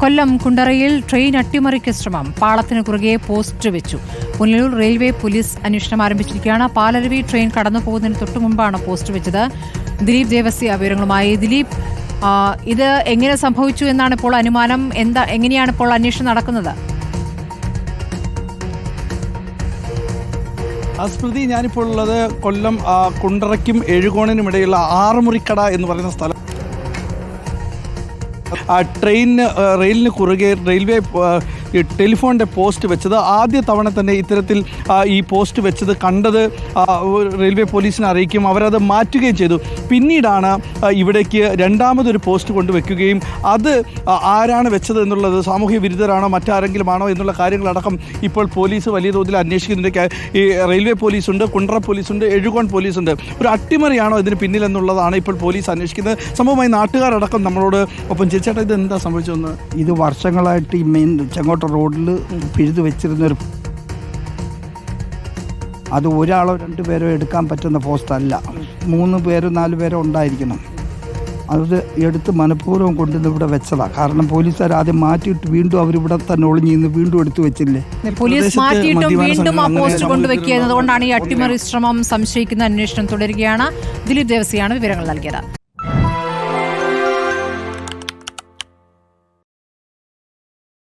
കൊല്ലം കുണ്ടറയിൽ train അട്ടിമറിക്ക് ശ്രമം. പാളത്തിന് കുറുകെ post വെച്ചു. പുനലൂർ റെയിൽവേ പോലീസ് അന്വേഷണം ആരംഭിച്ചിരിക്കുകയാണ്. പാലരുവി ട്രെയിൻ കടന്നു പോകുന്നതിന് തൊട്ടു മുമ്പാണ് പോസ്റ്റ് വെച്ചത്. ദിലീപ് ദേവസ്യ വിവരങ്ങളുമായി. ദിലീപ് ഇത് എങ്ങനെ സംഭവിച്ചു എന്നാണ് ഇപ്പോൾ അനുമാനം? എന്താ എങ്ങനെയാണ് ഇപ്പോൾ അന്വേഷണം നടക്കുന്നത്? സ്മൃതി ഞാനിപ്പോൾ ഉള്ളത് കൊല്ലം കുണ്ടറയ്ക്കും എഴുകോണിനും ഇടയിലുള്ള ആറുമുറിക്കട എന്ന് പറയുന്ന സ്ഥലം. ആ ട്രെയിനിന് റെയിലിന് കുറുകെ റെയിൽവേ ടെലിഫോണിന്റെ പോസ്റ്റ് വെച്ചത് ആദ്യ തവണ തന്നെ ഇത്തരത്തിൽ ഈ പോസ്റ്റ് വെച്ചത് കണ്ടത് റെയിൽവേ പോലീസിനെ അറിയിക്കും അവരത് മാറ്റുകയും ചെയ്തു. പിന്നീടാണ് ഇവിടേക്ക് രണ്ടാമതൊരു പോസ്റ്റ് കൊണ്ടുവയ്ക്കുകയും അത് ആരാണ് വെച്ചത് എന്നുള്ളത് സാമൂഹ്യ വിരുദ്ധരാണോ മറ്റാരെങ്കിലും ആണോ എന്നുള്ള കാര്യങ്ങളടക്കം ഇപ്പോൾ പോലീസ് വലിയ തോതിൽ അന്വേഷിക്കുന്നുണ്ട്. ഈ റെയിൽവേ പോലീസുണ്ട് കുണ്ട്ര പോലീസുണ്ട് എഴുകോൺ പോലീസുണ്ട്. ഒരു അട്ടിമറിയാണോ ഇതിന് പിന്നിലെന്നുള്ളതാണ് ഇപ്പോൾ പോലീസ് അന്വേഷിക്കുന്നത്. സംഭവമായി നാട്ടുകാരടക്കം നമ്മളോട് ഒപ്പം ചേച്ചേട്ടാ ഇത് എന്താ സംഭവിച്ചതെന്ന്? ഇത് വർഷങ്ങളായിട്ട് ഈ മെയിൻ ചെങ്കോട്ട റോഡിൽ പിഴുതു വെച്ചിരുന്നൊരു അത് ഒരാളോ രണ്ട് പേരോ എടുക്കാൻ പറ്റുന്ന പോസ്റ്റ് അല്ല. മൂന്ന് പേരോ നാല് പേരോ ഉണ്ടായിരിക്കണം. അത് എടുത്ത് മനഃപൂർവം കൊണ്ടുവന്ന് ഇവിടെ വെച്ചതാണ് കാരണം പോലീസുകാർ ആദ്യം മാറ്റിയിട്ട് വീണ്ടും അവരിവിടെ തന്നെ ഒളിഞ്ഞു നിന്ന് വീണ്ടും എടുത്തു വെച്ചില്ലേ? പോലീസ് മാറ്റിയിട്ടും വീണ്ടും ആ പോസ്റ്റ് കൊണ്ടുവയ്ക്കുക സംഭവിച്ചിരുന്ന ഈ അട്ടിമറി ശ്രമം സംശയിക്കുന്ന അന്വേഷണം തുടരുകയാണ്. ദിലീപ് ദേവസിയാണ് വിവരങ്ങൾ നൽകിയത്.